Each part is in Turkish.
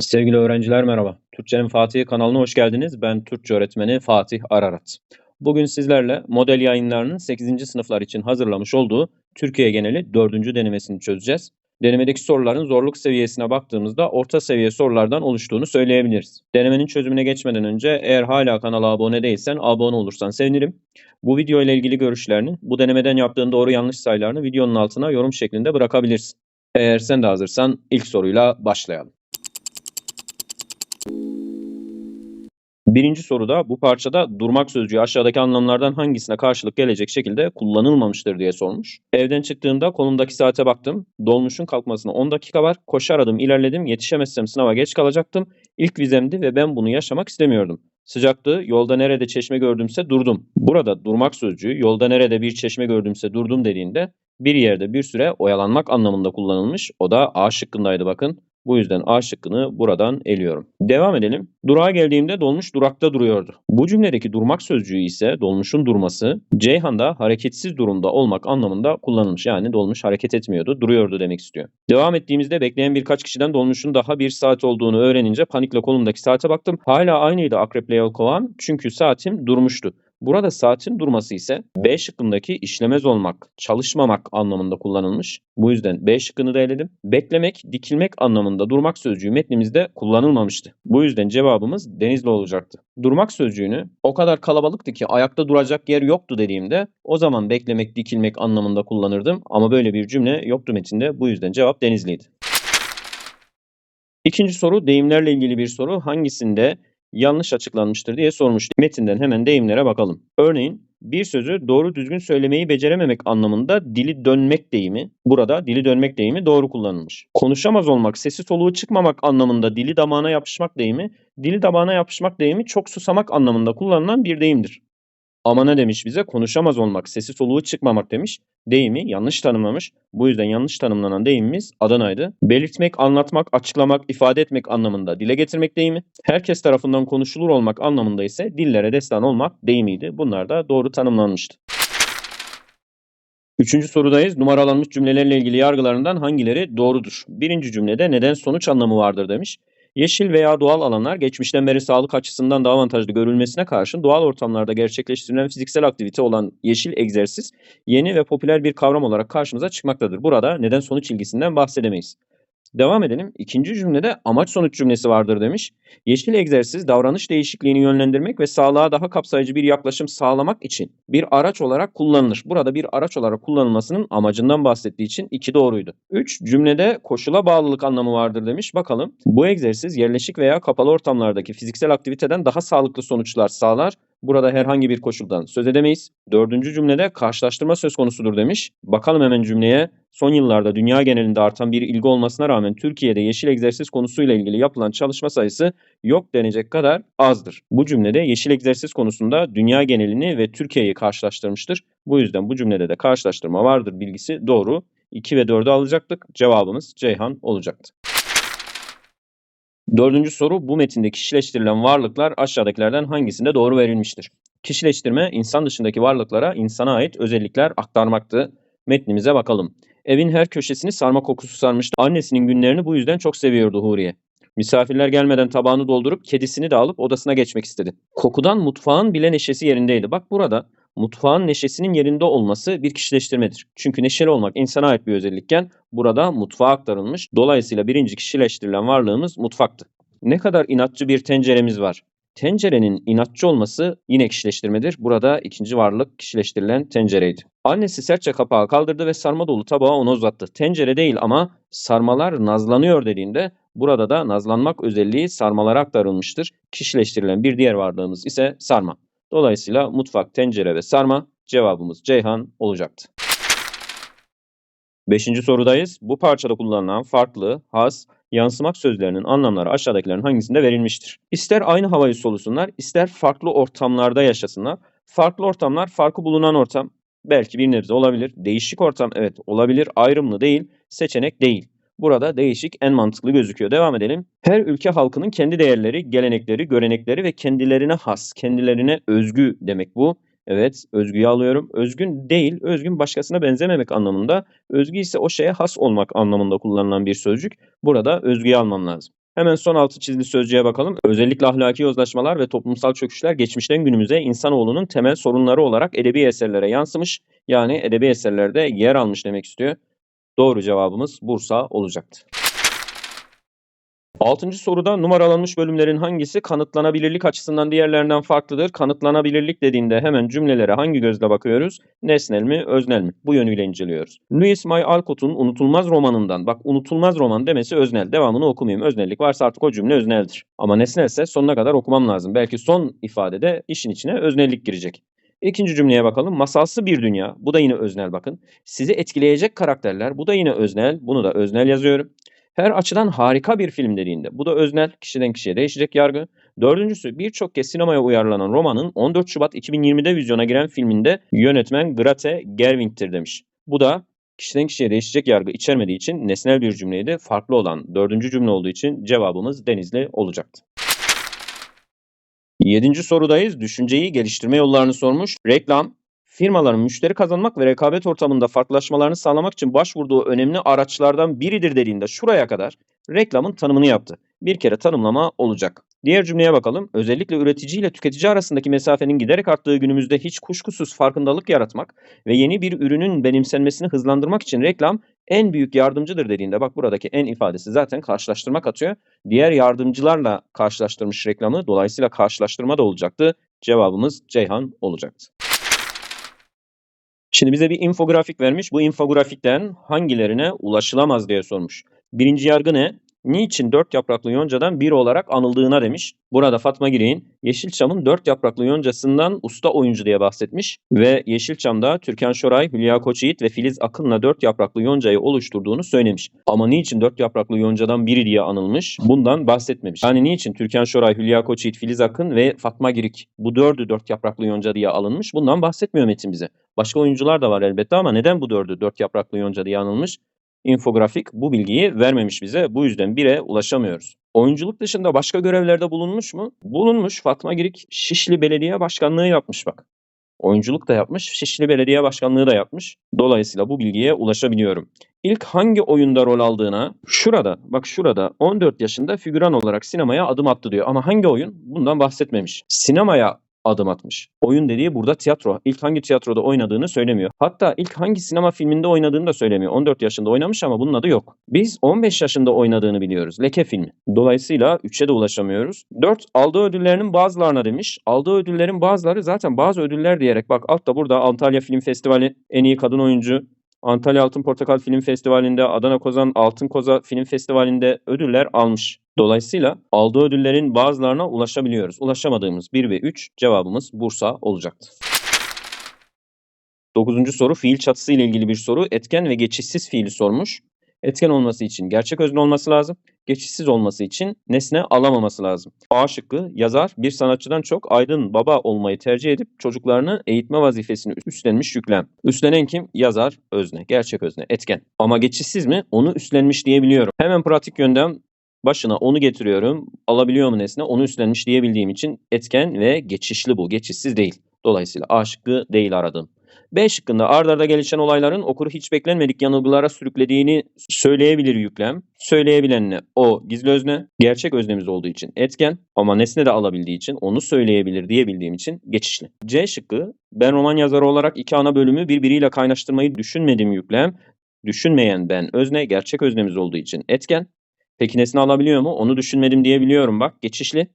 Sevgili öğrenciler merhaba. Türkçenin Fatih kanalına hoş geldiniz. Ben Türkçe öğretmeni Fatih Ararat. Bugün sizlerle model yayınlarının 8. sınıflar için hazırlamış olduğu Türkiye geneli 4. denemesini çözeceğiz. Denemedeki soruların zorluk seviyesine baktığımızda orta seviye sorulardan oluştuğunu söyleyebiliriz. Denemenin çözümüne geçmeden önce eğer hala kanala abone değilsen abone olursan sevinirim. Bu video ile ilgili görüşlerini, bu denemeden yaptığın doğru yanlış sayılarını videonun altına yorum şeklinde bırakabilirsin. Eğer sen de hazırsan ilk soruyla başlayalım. Birinci soruda bu parçada durmak sözcüğü aşağıdaki anlamlardan hangisine karşılık gelecek şekilde kullanılmamıştır diye sormuş. Evden çıktığımda kolumdaki saate baktım. Dolmuşun kalkmasına 10 dakika var. Koşar adım ilerledim. Yetişemezsem sınava geç kalacaktım. İlk vizemdi ve ben bunu yaşamak istemiyordum. Sıcaktı. Yolda nerede çeşme gördümse durdum. Burada durmak sözcüğü yolda nerede bir çeşme gördümse durdum dediğinde bir yerde bir süre oyalanmak anlamında kullanılmış. O da A şıkkındaydı bakın. Bu yüzden A şıkkını buradan eliyorum. Devam edelim. Durağa geldiğimde dolmuş durakta duruyordu. Bu cümledeki durmak sözcüğü ise dolmuşun durması Ceyhan'da hareketsiz durumda olmak anlamında kullanılmış. Yani dolmuş hareket etmiyordu, duruyordu demek istiyor. Devam ettiğimizde bekleyen birkaç kişiden dolmuşun daha bir saat olduğunu öğrenince panikle kolumdaki saate baktım. Hala aynıydı akreple yelkovan çünkü saatim durmuştu. Burada saatin durması ise B şıkkındaki işlemez olmak, çalışmamak anlamında kullanılmış. Bu yüzden B şıkkını da eledim. Beklemek, dikilmek anlamında durmak sözcüğü metnimizde kullanılmamıştı. Bu yüzden cevabımız Denizli olacaktı. Durmak sözcüğünü o kadar kalabalıktı ki ayakta duracak yer yoktu dediğimde o zaman beklemek, dikilmek anlamında kullanırdım. Ama böyle bir cümle yoktu metinde. Bu yüzden cevap Denizli'ydi. İkinci soru deyimlerle ilgili bir soru. Hangisinde yanlış açıklanmıştır diye sormuş. Metinden hemen deyimlere bakalım. Örneğin bir sözü doğru düzgün söylemeyi becerememek anlamında dili dönmek deyimi. Burada dili dönmek deyimi doğru kullanılmış. Konuşamaz olmak, sesi soluğu çıkmamak anlamında dili damağına yapışmak deyimi, dili damağına yapışmak deyimi çok susamak anlamında kullanılan bir deyimdir. Ama ne demiş bize? Konuşamaz olmak, sesi soluğu çıkmamak demiş. Deyimi yanlış tanımlamış. Bu yüzden yanlış tanımlanan deyimimiz Adana'ydı. Belirtmek, anlatmak, açıklamak, ifade etmek anlamında dile getirmek deyimi. Herkes tarafından konuşulur olmak anlamında ise dillere destan olmak deyimiydi. Bunlar da doğru tanımlanmıştı. Üçüncü sorudayız. Numaralanmış cümlelerle ilgili yargılarından hangileri doğrudur? Birinci cümlede neden sonuç anlamı vardır demiş. Yeşil veya doğal alanlar geçmişten beri sağlık açısından daha avantajlı görülmesine karşın doğal ortamlarda gerçekleştirilen fiziksel aktivite olan yeşil egzersiz yeni ve popüler bir kavram olarak karşımıza çıkmaktadır. Burada neden sonuç ilgisinden bahsedemeyiz. Devam edelim. İkinci cümlede amaç sonuç cümlesi vardır demiş. Yeşil egzersiz davranış değişikliğini yönlendirmek ve sağlığa daha kapsayıcı bir yaklaşım sağlamak için bir araç olarak kullanılır. Burada bir araç olarak kullanılmasının amacından bahsettiği için iki doğruydu. 3. Cümlede koşula bağlılık anlamı vardır demiş. Bakalım. Bu egzersiz yerleşik veya kapalı ortamlardaki fiziksel aktiviteden daha sağlıklı sonuçlar sağlar. Burada herhangi bir koşuldan söz edemeyiz. Dördüncü cümlede karşılaştırma söz konusudur demiş. Bakalım hemen cümleye. Son yıllarda dünya genelinde artan bir ilgi olmasına rağmen Türkiye'de yeşil egzersiz konusuyla ilgili yapılan çalışma sayısı yok denecek kadar azdır. Bu cümlede yeşil egzersiz konusunda dünya genelini ve Türkiye'yi karşılaştırmıştır. Bu yüzden bu cümlede de karşılaştırma vardır bilgisi doğru. 2 ve 4'ü alacaktık. Cevabımız Ceyhan olacaktı. Dördüncü soru bu metinde kişileştirilen varlıklar aşağıdakilerden hangisinde doğru verilmiştir? Kişileştirme insan dışındaki varlıklara insana ait özellikler aktarmaktı. Metnimize bakalım. Evin her köşesini sarma kokusu sarmıştı. Annesinin günlerini bu yüzden çok seviyordu Huriye. Misafirler gelmeden tabağını doldurup kedisini de alıp odasına geçmek istedi. Kokudan mutfağın bile neşesi yerindeydi. Bak burada mutfağın neşesinin yerinde olması bir kişileştirmedir. Çünkü neşeli olmak insana ait bir özellikken burada mutfağa aktarılmış. Dolayısıyla birinci kişileştirilen varlığımız mutfaktı. Ne kadar inatçı bir tenceremiz var. Tencerenin inatçı olması yine kişileştirmedir. Burada ikinci varlık kişileştirilen tencereydi. Annesi sertçe kapağı kaldırdı ve sarma dolu tabağı ona uzattı. Tencere değil ama sarmalar nazlanıyor dediğinde burada da nazlanmak özelliği sarmalara aktarılmıştır. Kişileştirilen bir diğer varlığımız ise sarma. Dolayısıyla mutfak, tencere ve sarma cevabımız Ceyhan olacaktı. Beşinci sorudayız. Bu parçada kullanılan farklı, has, yansımak sözlerinin anlamları aşağıdakilerin hangisinde verilmiştir? İster aynı havayı solusunlar, ister farklı ortamlarda yaşasınlar. Farklı ortamlar, farklı bulunan ortam. Belki bir nebze olabilir. Değişik ortam, evet olabilir. Ayrımlı değil, seçenek değil. Burada değişik en mantıklı gözüküyor. Devam edelim. Her ülke halkının kendi değerleri, gelenekleri, görenekleri ve kendilerine has, kendilerine özgü demek bu. Evet, özgüyü alıyorum. Özgün değil, özgün başkasına benzememek anlamında. Özgü ise o şeye has olmak anlamında kullanılan bir sözcük. Burada özgüyü almam lazım. Hemen son altı çizili sözcüğe bakalım. Özellikle ahlaki yozlaşmalar ve toplumsal çöküşler geçmişten günümüze insanoğlunun temel sorunları olarak edebi eserlere yansımış. Yani edebi eserlerde yer almış demek istiyor. Doğru cevabımız Bursa olacaktı. Altıncı soruda numaralanmış bölümlerin hangisi kanıtlanabilirlik açısından diğerlerinden farklıdır? Kanıtlanabilirlik dediğinde hemen cümlelere hangi gözle bakıyoruz? Nesnel mi, öznel mi? Bu yönüyle inceliyoruz. Louis May Alcott'un Unutulmaz romanından, bak unutulmaz roman demesi öznel. Devamını okumayayım. Öznellik varsa artık o cümle özneldir. Ama nesnelse sonuna kadar okumam lazım. Belki son ifadede işin içine öznellik girecek. İkinci cümleye bakalım. Masalsı bir dünya. Bu da yine öznel bakın. Sizi etkileyecek karakterler. Bu da yine öznel. Bunu da öznel yazıyorum. Her açıdan harika bir film dediğinde. Bu da öznel. Kişiden kişiye değişecek yargı. Dördüncüsü birçok kez sinemaya uyarlanan romanın 14 Şubat 2020'de vizyona giren filminde yönetmen Grete Gerwig'tir demiş. Bu da kişiden kişiye değişecek yargı içermediği için nesnel bir cümleydi. Farklı olan dördüncü cümle olduğu için cevabımız Denizli olacaktı. Yedinci sorudayız. Düşünceyi geliştirme yollarını sormuş. Reklam, firmaların müşteri kazanmak ve rekabet ortamında farklılaşmalarını sağlamak için başvurduğu önemli araçlardan biridir dediğinde şuraya kadar reklamın tanımını yaptı. Bir kere tanımlama olacak. Diğer cümleye bakalım. Özellikle üretici ile tüketici arasındaki mesafenin giderek arttığı günümüzde hiç kuşkusuz farkındalık yaratmak ve yeni bir ürünün benimsenmesini hızlandırmak için reklam en büyük yardımcıdır dediğinde bak buradaki en ifadesi zaten karşılaştırma katıyor. Diğer yardımcılarla karşılaştırmış reklamı dolayısıyla karşılaştırma da olacaktı. Cevabımız Ceyhan olacaktı. Şimdi bize bir infografik vermiş. Bu infografikten hangilerine ulaşılamaz diye sormuş. Birinci yargı ne? Niçin dört yapraklı yoncadan biri olarak anıldığına demiş. Burada Fatma Girey'in Yeşilçam'ın dört yapraklı yoncasından usta oyuncu diye bahsetmiş. Ve Yeşilçam'da Türkan Şoray, Hülya Koçyiğit ve Filiz Akın'la dört yapraklı yoncayı oluşturduğunu söylemiş. Ama niçin dört yapraklı yoncadan biri diye anılmış? Bundan bahsetmemiş. Yani niçin Türkan Şoray, Hülya Koçyiğit, Filiz Akın ve Fatma Girik bu dördü dört yapraklı yonca diye alınmış? Bundan bahsetmiyor metin bize. Başka oyuncular da var elbette ama neden bu dördü dört yapraklı yonca diye anılmış? İnfografik bu bilgiyi vermemiş bize. Bu yüzden 1'e ulaşamıyoruz. Oyunculuk dışında başka görevlerde bulunmuş mu? Bulunmuş. Fatma Girik Şişli Belediye Başkanlığı yapmış bak. Oyunculuk da yapmış, Şişli Belediye Başkanlığı da yapmış. Dolayısıyla bu bilgiye ulaşabiliyorum. İlk hangi oyunda rol aldığına şurada bak şurada 14 yaşında figüran olarak sinemaya adım attı diyor. Ama hangi oyun? Bundan bahsetmemiş. Sinemaya adım atmış. Oyun dediği burada tiyatro. İlk hangi tiyatroda oynadığını söylemiyor. Hatta ilk hangi sinema filminde oynadığını da söylemiyor. 14 yaşında oynamış ama bunun adı yok. Biz 15 yaşında oynadığını biliyoruz. Leke filmi. Dolayısıyla 3'e de ulaşamıyoruz. 4. Aldığı ödüllerinin bazılarına demiş. Aldığı ödüllerin bazıları zaten bazı ödüller diyerek bak altta burada Antalya Film Festivali en iyi kadın oyuncu, Antalya Altın Portakal Film Festivali'nde, Adana Kozan Altın Koza Film Festivali'nde ödüller almış. Dolayısıyla aldığı ödüllerin bazılarına ulaşabiliyoruz. Ulaşamadığımız 1 ve 3 cevabımız Bursa olacaktı. Dokuzuncu soru fiil çatısı ile ilgili bir soru. Etken ve geçişsiz fiili sormuş. Etken olması için gerçek özne olması lazım. Geçişsiz olması için nesne alamaması lazım. A şıkkı yazar bir sanatçıdan çok aydın baba olmayı tercih edip çocuklarını eğitme vazifesini üstlenmiş yüklem. Üstlenen kim? Yazar özne. Gerçek özne. Etken. Ama geçişsiz mi? Onu üstlenmiş diyebiliyorum. Hemen pratik yönden başına onu getiriyorum. Alabiliyor mu nesne? Onu üstlenmiş diyebildiğim için etken ve geçişli bu. Geçişsiz değil. Dolayısıyla A şıkkı değil aradığım. B şıkkında ard arda gelişen olayların okuru hiç beklenmedik yanılgılara sürüklediğini söyleyebilir yüklem. Söyleyebilenle o gizli özne, gerçek öznemiz olduğu için etken ama nesne de alabildiği için onu söyleyebilir diyebildiğim için geçişli. C şıkkı ben roman yazarı olarak iki ana bölümü birbiriyle kaynaştırmayı düşünmedim yüklem. Düşünmeyen ben özne, gerçek öznemiz olduğu için etken. Peki nesne alabiliyor mu? Onu düşünmedim diyebiliyorum bak geçişli.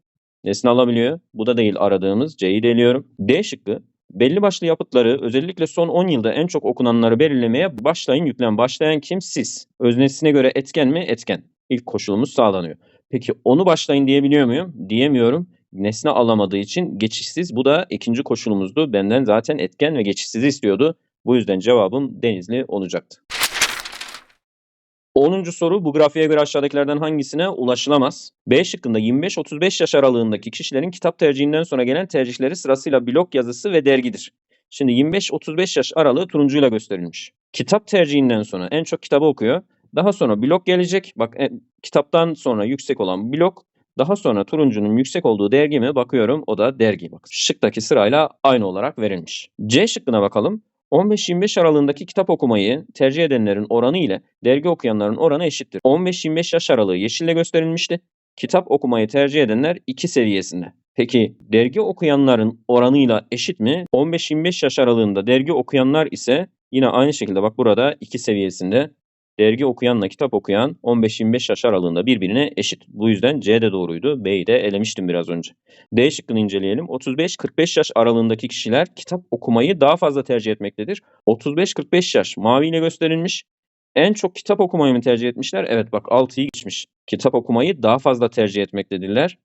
Nesne alabiliyor. Bu da değil aradığımız. C'yi deliyorum. D şıkkı belli başlı yapıtları özellikle son 10 yılda en çok okunanları belirlemeye başlayın yüklem. Başlayan kim? Siz. Öznesine göre etken mi? Etken. İlk koşulumuz sağlanıyor. Peki onu başlayın diyebiliyor muyum? Diyemiyorum. Nesne alamadığı için geçişsiz. Bu da ikinci koşulumuzdu. Benden zaten etken ve geçişsiz istiyordu. Bu yüzden cevabım Denizli olacaktı. 10. soru bu grafiğe göre aşağıdakilerden hangisine ulaşılamaz? B şıkkında 25-35 yaş aralığındaki kişilerin kitap tercihinden sonra gelen tercihleri sırasıyla blog yazısı ve dergidir. Şimdi 25-35 yaş aralığı turuncuyla gösterilmiş. Kitap tercihinden sonra en çok kitabı okuyor. Daha sonra blog gelecek. Bak e, kitaptan sonra yüksek olan blog. Daha sonra turuncunun yüksek olduğu dergi mi? Bakıyorum o da dergi. Bak şıktaki sırayla aynı olarak verilmiş. C şıkkına bakalım. 15-25 aralığındaki kitap okumayı tercih edenlerin oranı ile dergi okuyanların oranı eşittir. 15-25 yaş aralığı yeşille gösterilmişti. kitap okumayı tercih edenler 2 seviyesinde. Peki dergi okuyanların oranıyla eşit mi? 15-25 yaş aralığında dergi okuyanlar ise yine aynı şekilde bak burada 2 seviyesinde. Dergi okuyanla kitap okuyan 15-25 yaş aralığında birbirine eşit. Bu yüzden C de doğruydu. B'yi de elemiştim biraz önce. D şıkkını inceleyelim. 35-45 yaş aralığındaki kişiler kitap okumayı daha fazla tercih etmektedir. 35-45 yaş maviyle gösterilmiş. En çok kitap okumayı mı tercih etmişler? Evet bak 6'yı geçmiş. Kitap okumayı daha fazla tercih etmektedirler.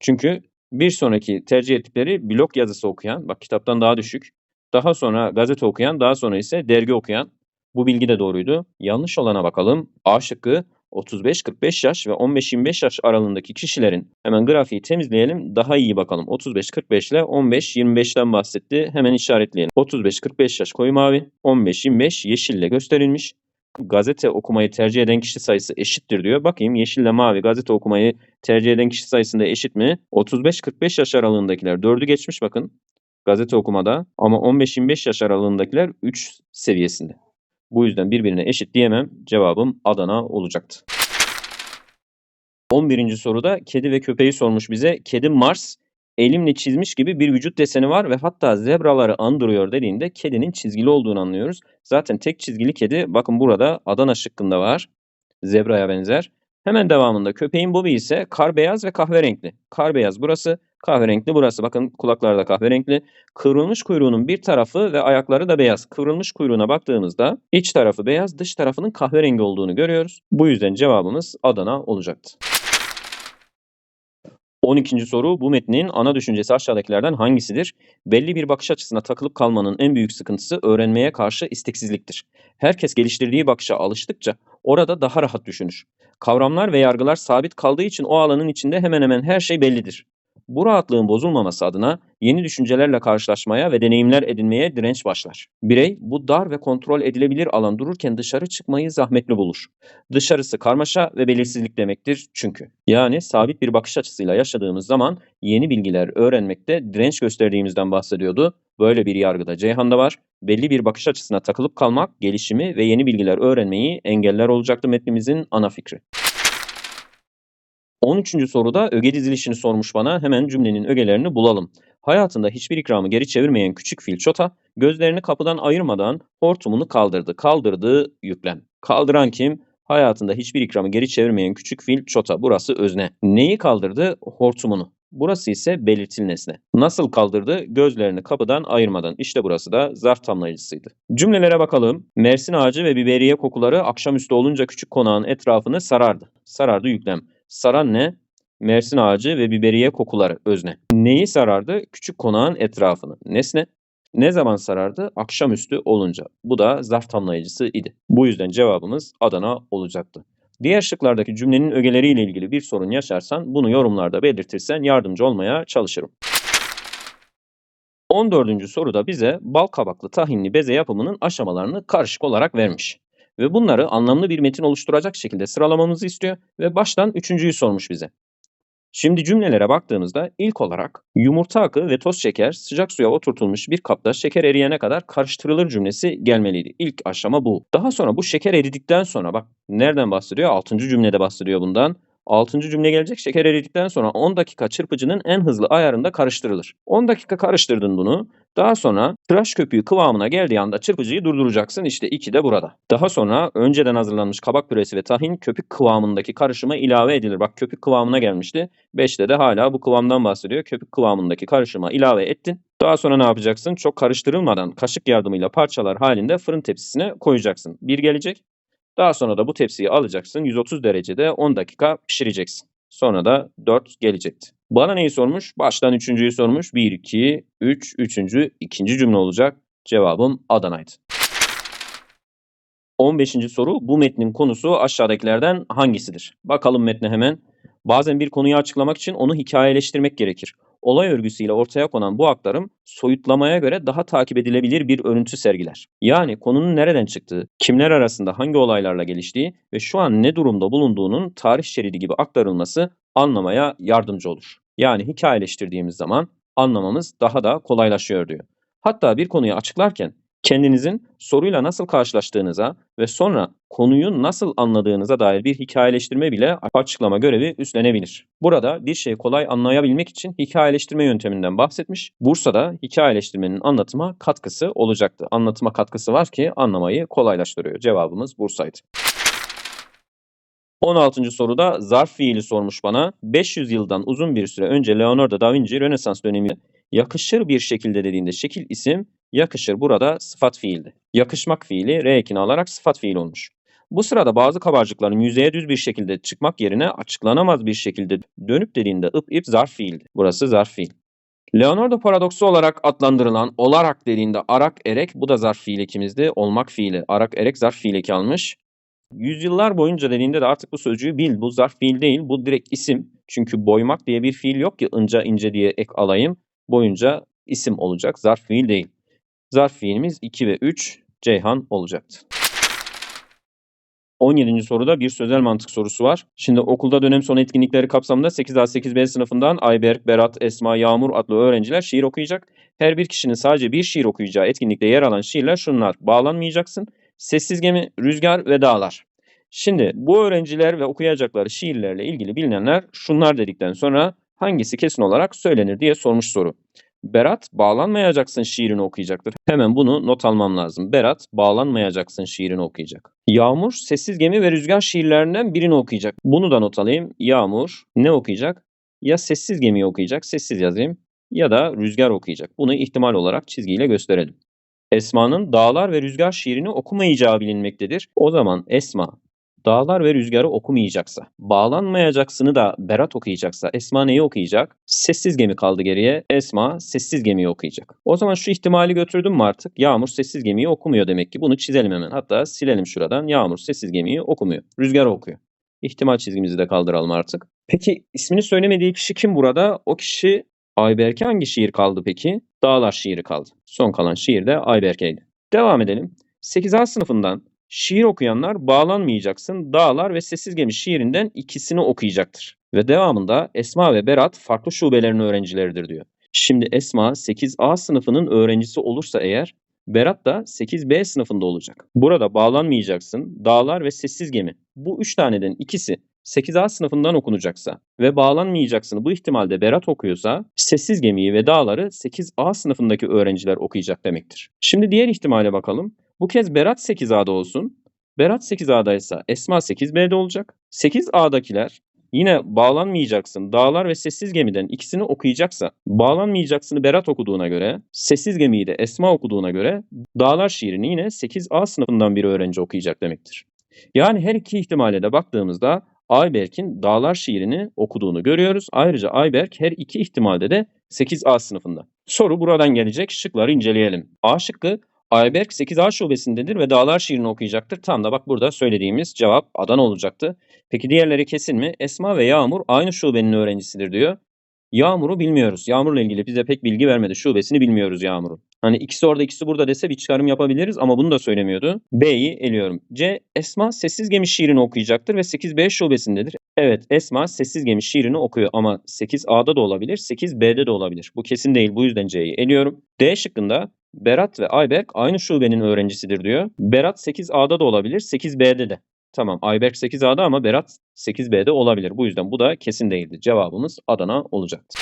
Çünkü bir sonraki tercih ettikleri blog yazısı okuyan, bak kitaptan daha düşük. Daha sonra gazete okuyan, daha sonra ise dergi okuyan. Bu bilgi de doğruydu. Yanlış olana bakalım. A şıkkı 35-45 yaş ve 15-25 yaş aralığındaki kişilerin hemen grafiği temizleyelim. Daha iyi bakalım. 35-45 ile 15-25'ten bahsetti. Hemen işaretleyelim. 35-45 yaş koyu mavi, 15-25 yeşille gösterilmiş. Gazete okumayı tercih eden kişi sayısı eşittir diyor. Bakayım yeşille mavi gazete okumayı tercih eden kişi sayısında eşit mi? 35-45 yaş aralığındakiler 4'ü geçmiş bakın gazete okumada ama 15-25 yaş aralığındakiler 3 seviyesinde. Bu yüzden birbirine eşit diyemem. Cevabım Adana olacaktı. 11. soruda kedi ve köpeği sormuş bize. Kedi Mars elimle çizmiş gibi bir vücut deseni var ve hatta zebraları andırıyor dediğinde kedinin çizgili olduğunu anlıyoruz. Zaten tek çizgili kedi bakın burada Adana şıkkında var. Zebraya benzer. Hemen devamında köpeğin bobi ise kar beyaz ve kahverengi. Kar beyaz burası, kahverengi burası. Bakın kulakları da kahverengi. Kıvrılmış kuyruğunun bir tarafı ve ayakları da beyaz. Kıvrılmış kuyruğuna baktığımızda iç tarafı beyaz, dış tarafının kahverengi olduğunu görüyoruz. Bu yüzden cevabımız Adana olacaktı. 12. soru bu metnin ana düşüncesi aşağıdakilerden hangisidir? Belli bir bakış açısına takılıp kalmanın en büyük sıkıntısı öğrenmeye karşı isteksizliktir. Herkes geliştirdiği bakışa alıştıkça orada daha rahat düşünür. Kavramlar ve yargılar sabit kaldığı için o alanın içinde hemen hemen her şey bellidir. Bu rahatlığın bozulmaması adına yeni düşüncelerle karşılaşmaya ve deneyimler edinmeye direnç başlar. Birey bu dar ve kontrol edilebilir alan dururken dışarı çıkmayı zahmetli bulur. Dışarısı karmaşa ve belirsizlik demektir çünkü. Yani sabit bir bakış açısıyla yaşadığımız zaman yeni bilgiler öğrenmekte direnç gösterdiğimizden bahsediyordu. Böyle bir yargıda Ceyhan'da var. Belli bir bakış açısına takılıp kalmak, gelişimi ve yeni bilgiler öğrenmeyi engeller olacaktı metnimizin ana fikri. 13. soruda öge dizilişini sormuş bana. Hemen cümlenin ögelerini bulalım. Hayatında hiçbir ikramı geri çevirmeyen küçük fil Çota gözlerini kapıdan ayırmadan hortumunu kaldırdı. Kaldırdığı yüklem. Kaldıran kim? Hayatında hiçbir ikramı geri çevirmeyen küçük fil Çota. Burası özne. Neyi kaldırdı? Hortumunu. Burası ise belirtil nesne. Nasıl kaldırdı? Gözlerini kapıdan ayırmadan. İşte burası da zarf tamlayıcısıydı. Cümlelere bakalım. Mersin ağacı ve biberiye kokuları akşamüstü olunca küçük konağın etrafını sarardı. Sarardı yüklem. Saran ne? Mersin ağacı ve biberiye kokuları özne. Neyi sarardı? Küçük konağın etrafını. Nesne. Ne zaman sarardı? Akşamüstü olunca. Bu da zarf tamlayıcısı idi. Bu yüzden cevabımız Adana olacaktı. Diğer şıklardaki cümlenin ögeleriyle ilgili bir sorun yaşarsan bunu yorumlarda belirtirsen yardımcı olmaya çalışırım. 14. soruda bize bal kabaklı tahinli beze yapımının aşamalarını karışık olarak vermiş. Ve bunları anlamlı bir metin oluşturacak şekilde sıralamamızı istiyor ve baştan üçüncüyü sormuş bize. Şimdi cümlelere baktığımızda ilk olarak yumurta akı ve toz şeker sıcak suya oturtulmuş bir kapta şeker eriyene kadar karıştırılır cümlesi gelmeliydi. İlk aşama bu. Daha sonra bu şeker eridikten sonra bak nereden bahsediyor? 6. cümlede bahsediyor bundan. 6. cümle gelecek. Şeker eridikten sonra 10 dakika çırpıcının en hızlı ayarında karıştırılır. 10 dakika karıştırdın bunu. Daha sonra tıraş köpüğü kıvamına geldiği anda çırpıcıyı durduracaksın. İşte 2 de burada. Daha sonra önceden hazırlanmış kabak püresi ve tahin köpük kıvamındaki karışıma ilave edilir. Bak köpük kıvamına gelmişti. 5'te de hala bu kıvamdan bahsediyor. Köpük kıvamındaki karışıma ilave ettin. Daha sonra ne yapacaksın? Çok karıştırılmadan kaşık yardımıyla parçalar halinde fırın tepsisine koyacaksın. Bir gelecek. Daha sonra da bu tepsiyi alacaksın. 130 derecede 10 dakika pişireceksin. Sonra da 4 gelecekti. Bana neyi sormuş? Baştan üçüncüyü sormuş. 1, 2, 3, üçüncü, ikinci cümle olacak. Cevabım Adana'ydı. 15. soru bu metnin konusu aşağıdakilerden hangisidir? Bakalım metne hemen. Bazen bir konuyu açıklamak için onu hikayeleştirmek gerekir. Olay örgüsüyle ortaya konan bu aktarım soyutlamaya göre daha takip edilebilir bir örüntü sergiler. Yani konunun nereden çıktığı, kimler arasında hangi olaylarla geliştiği ve şu an ne durumda bulunduğunun tarih şeridi gibi aktarılması anlamaya yardımcı olur. Yani hikayeleştirdiğimiz zaman anlamamız daha da kolaylaşıyor diyor. Hatta bir konuyu açıklarken Kendinizin soruyla nasıl karşılaştığınıza ve sonra konuyu nasıl anladığınıza dair bir hikayeleştirme bile açıklama görevi üstlenebilir. Burada bir şeyi kolay anlayabilmek için hikayeleştirme yönteminden bahsetmiş. Bursa'da hikayeleştirmenin anlatıma katkısı olacaktı. Anlatıma katkısı var ki anlamayı kolaylaştırıyor. Cevabımız Bursa'ydı. 16. soruda zarf fiili sormuş bana. 500 yıldan uzun bir süre önce Leonardo da Vinci Rönesans dönemi yakışır bir şekilde dediğinde şekil isim yakışır burada sıfat fiildi. Yakışmak fiili re ekini alarak sıfat fiil olmuş. Bu sırada bazı kabarcıkların yüzeye düz bir şekilde çıkmak yerine açıklanamaz bir şekilde dönüp dediğinde ıp ip zarf fiildi. Burası zarf fiil. Leonardo paradoksu olarak adlandırılan olarak dediğinde arak erek bu da zarf fiil ekimizdi. Olmak fiili. Arak erek zarf fiil eki almış. Yüzyıllar boyunca dediğinde de artık bu sözcüğü bil. Bu zarf fiil değil. Bu direkt isim. Çünkü boymak diye bir fiil yok ki ince ince diye ek alayım. Boyunca isim olacak. Zarf fiil değil. Zarf fiilimiz 2 ve 3 Ceyhan olacaktı. 17. soruda bir sözel mantık sorusu var. Şimdi okulda dönem sonu etkinlikleri kapsamında 8A 8B sınıfından Ayberk, Berat, Esma, Yağmur adlı öğrenciler şiir okuyacak. Her bir kişinin sadece bir şiir okuyacağı etkinlikte yer alan şiirler şunlar. Bağlanmayacaksın, Sessiz Gemi, Rüzgar ve Dağlar. Şimdi bu öğrenciler ve okuyacakları şiirlerle ilgili bilinenler şunlar dedikten sonra hangisi kesin olarak söylenir diye sormuş soru. Berat bağlanmayacaksın şiirini okuyacaktır. Hemen bunu not almam lazım. Berat bağlanmayacaksın şiirini okuyacak. Yağmur sessiz gemi ve rüzgar şiirlerinden birini okuyacak. Bunu da not alayım. Yağmur ne okuyacak? Ya sessiz gemiyi okuyacak, sessiz yazayım ya da rüzgar okuyacak. Bunu ihtimal olarak çizgiyle gösterelim. Esma'nın dağlar ve rüzgar şiirini okumayacağı bilinmektedir. O zaman Esma Dağlar ve Rüzgar'ı okumayacaksa, bağlanmayacaksını da Berat okuyacaksa Esma neyi okuyacak? Sessiz gemi kaldı geriye. Esma sessiz gemiyi okuyacak. O zaman şu ihtimali götürdüm mü artık? Yağmur sessiz gemiyi okumuyor demek ki. Bunu çizelim hemen. Hatta silelim şuradan. Yağmur sessiz gemiyi okumuyor. Rüzgar okuyor. İhtimal çizgimizi de kaldıralım artık. Peki ismini söylemediği kişi kim burada? O kişi Ayberk'e hangi şiir kaldı peki? Dağlar şiiri kaldı. Son kalan şiir de Ayberk'eydi. Devam edelim. 8A sınıfından Şiir okuyanlar bağlanmayacaksın, dağlar ve sessiz gemi şiirinden ikisini okuyacaktır. Ve devamında Esma ve Berat farklı şubelerin öğrencileridir diyor. Şimdi Esma 8A sınıfının öğrencisi olursa eğer Berat da 8B sınıfında olacak. Burada bağlanmayacaksın, dağlar ve sessiz gemi. Bu üç taneden ikisi 8A sınıfından okunacaksa ve bağlanmayacaksın bu ihtimalde Berat okuyorsa sessiz gemiyi ve dağları 8A sınıfındaki öğrenciler okuyacak demektir. Şimdi diğer ihtimale bakalım. Bu kez Berat 8A'da olsun. Berat 8A'daysa Esma 8B'de olacak. 8A'dakiler yine bağlanmayacaksın. Dağlar ve sessiz gemiden ikisini okuyacaksa bağlanmayacaksını Berat okuduğuna göre, sessiz gemiyi de Esma okuduğuna göre dağlar şiirini yine 8A sınıfından bir öğrenci okuyacak demektir. Yani her iki ihtimale de baktığımızda Ayberk'in Dağlar şiirini okuduğunu görüyoruz. Ayrıca Ayberk her iki ihtimalde de 8A sınıfında. Soru buradan gelecek. Şıkları inceleyelim. A şıkkı Ayberk 8A şubesindedir ve Dağlar şiirini okuyacaktır. Tam da bak burada söylediğimiz cevap Adana olacaktı. Peki diğerleri kesin mi? Esma ve Yağmur aynı şubenin öğrencisidir diyor. Yağmur'u bilmiyoruz. Yağmur'la ilgili bize pek bilgi vermedi. Şubesini bilmiyoruz Yağmur'un. Hani ikisi orada ikisi burada dese bir çıkarım yapabiliriz ama bunu da söylemiyordu. B'yi eliyorum. C. Esma Sessiz Gemi şiirini okuyacaktır ve 8B şubesindedir. Evet Esma Sessiz Gemi şiirini okuyor ama 8A'da da olabilir 8B'de de olabilir. Bu kesin değil bu yüzden C'yi eliyorum. D şıkkında Berat ve Ayberk aynı şubenin öğrencisidir diyor. Berat 8A'da da olabilir 8B'de de. Tamam Ayberk 8A'da ama Berat 8B'de olabilir. Bu yüzden bu da kesin değildi. Cevabımız Adana olacaktı.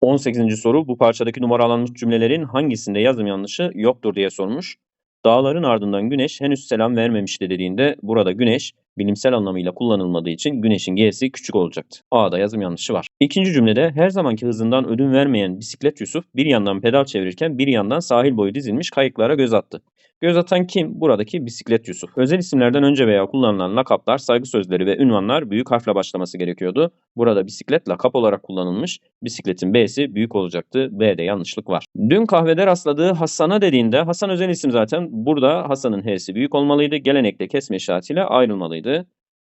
18. soru bu parçadaki numaralanmış cümlelerin hangisinde yazım yanlışı yoktur diye sormuş. Dağların ardından güneş henüz selam vermemişti dediğinde burada güneş bilimsel anlamıyla kullanılmadığı için güneşin G'si küçük olacaktı. A'da yazım yanlışı var. İkinci cümlede her zamanki hızından ödün vermeyen bisiklet Yusuf bir yandan pedal çevirirken bir yandan sahil boyu dizilmiş kayıklara göz attı. Göz atan kim? Buradaki bisiklet Yusuf. Özel isimlerden önce veya kullanılan lakaplar, saygı sözleri ve ünvanlar büyük harfle başlaması gerekiyordu. Burada bisiklet lakap olarak kullanılmış. Bisikletin B'si büyük olacaktı. B'de yanlışlık var. Dün kahvede rastladığı Hasan'a dediğinde Hasan özel isim zaten. Burada Hasan'ın H'si büyük olmalıydı. Gelenekte kesme işaretiyle ayrılmalıydı.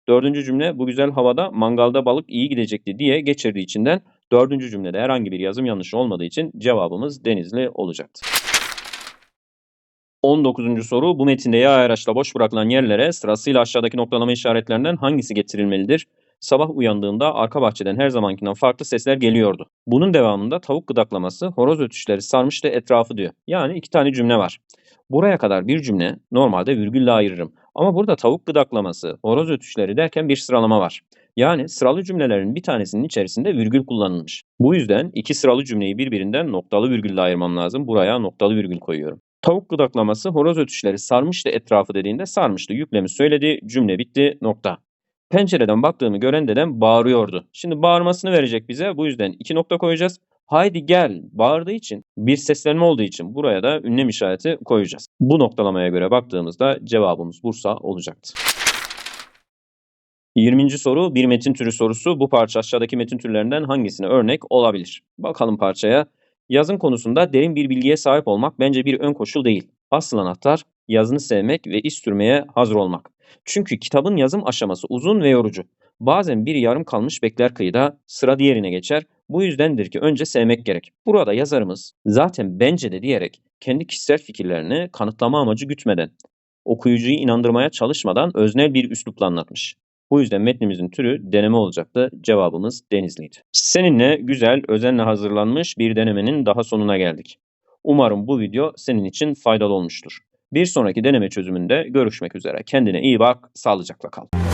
Dördüncü cümle bu güzel havada mangalda balık iyi gidecekti diye geçirdiği içinden dördüncü cümlede herhangi bir yazım yanlışı olmadığı için cevabımız Denizli olacaktı. 19. soru bu metinde ya araçla boş bırakılan yerlere sırasıyla aşağıdaki noktalama işaretlerinden hangisi getirilmelidir? Sabah uyandığımda arka bahçeden her zamankinden farklı sesler geliyordu. Bunun devamında tavuk gıdaklaması, horoz ötüşleri sarmıştı etrafı diyor. Yani iki tane cümle var. Buraya kadar bir cümle normalde virgülle ayırırım. Ama burada tavuk gıdaklaması, horoz ötüşleri derken bir sıralama var. Yani sıralı cümlelerin bir tanesinin içerisinde virgül kullanılmış. Bu yüzden iki sıralı cümleyi birbirinden noktalı virgülle ayırmam lazım. Buraya noktalı virgül koyuyorum. Tavuk gıdaklaması, horoz ötüşleri sarmıştı etrafı dediğinde sarmıştı. Yüklemi söyledi, cümle bitti, nokta. Pencereden baktığımı gören dedem bağırıyordu. Şimdi bağırmasını verecek bize. Bu yüzden iki nokta koyacağız. Haydi gel bağırdığı için bir seslenme olduğu için buraya da ünlem işareti koyacağız. Bu noktalamaya göre baktığımızda cevabımız Bursa olacaktı. 20. soru bir metin türü sorusu. Bu parça aşağıdaki metin türlerinden hangisine örnek olabilir? Bakalım parçaya. Yazım konusunda derin bir bilgiye sahip olmak bence bir ön koşul değil. Asıl anahtar yazını sevmek ve iş sürmeye hazır olmak. Çünkü kitabın yazım aşaması uzun ve yorucu. Bazen bir yarım kalmış bekler kıyıda, sıra diğerine geçer. Bu yüzdendir ki önce sevmek gerek. Burada yazarımız zaten bence de diyerek kendi kişisel fikirlerini kanıtlama amacı gütmeden, okuyucuyu inandırmaya çalışmadan öznel bir üslupla anlatmış. Bu yüzden metnimizin türü deneme olacaktı. Cevabımız Denizli'ydi. Seninle güzel, özenle hazırlanmış bir denemenin daha sonuna geldik. Umarım bu video senin için faydalı olmuştur. Bir sonraki deneme çözümünde görüşmek üzere. Kendine iyi bak, sağlıcakla kal.